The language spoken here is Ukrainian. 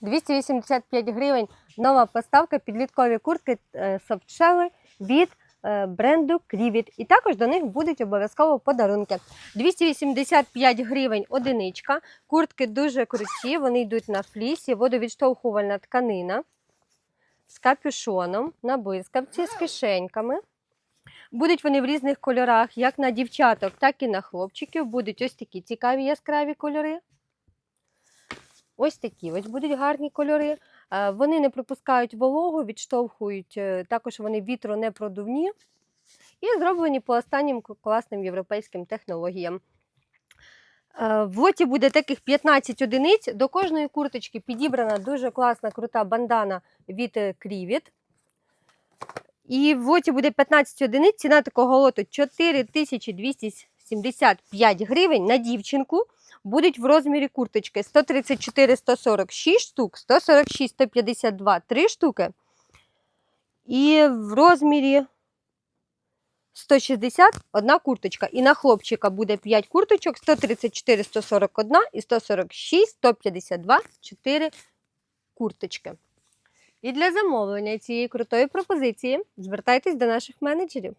285 гривень нова поставка підліткові куртки е, софтшели від е, бренду Крівіт. І також до них будуть обов'язково подарунки. 285 гривень одиничка. Куртки дуже круті, вони йдуть на флісі, водовідштовхувальна тканина з капюшоном, на блискавці, з кишеньками. Будуть вони в різних кольорах, як на дівчаток, так і на хлопчиків. Будуть ось такі цікаві яскраві кольори. Ось такі ось будуть гарні кольори. Е, Вони не пропускають вологу, відштовхують, е, також вони вітронепродувні і зроблені по останнім класним європейським технологіям. Е, В лоті буде таких 15 одиниць. До кожної курточки підібрана дуже класна крута бандана від Крівіт. І в лоті буде 15 одиниць. Ціна такого лоту 4275 гривень на дівчинку. Будуть в розмірі курточки 134 146 штук, 146 152 3 штуки. І в розмірі 160 одна курточка. І на хлопчика буде 5 курточок, 134 141 і 146 152 4 курточки. І для замовлення цієї крутої пропозиції звертайтесь до наших менеджерів.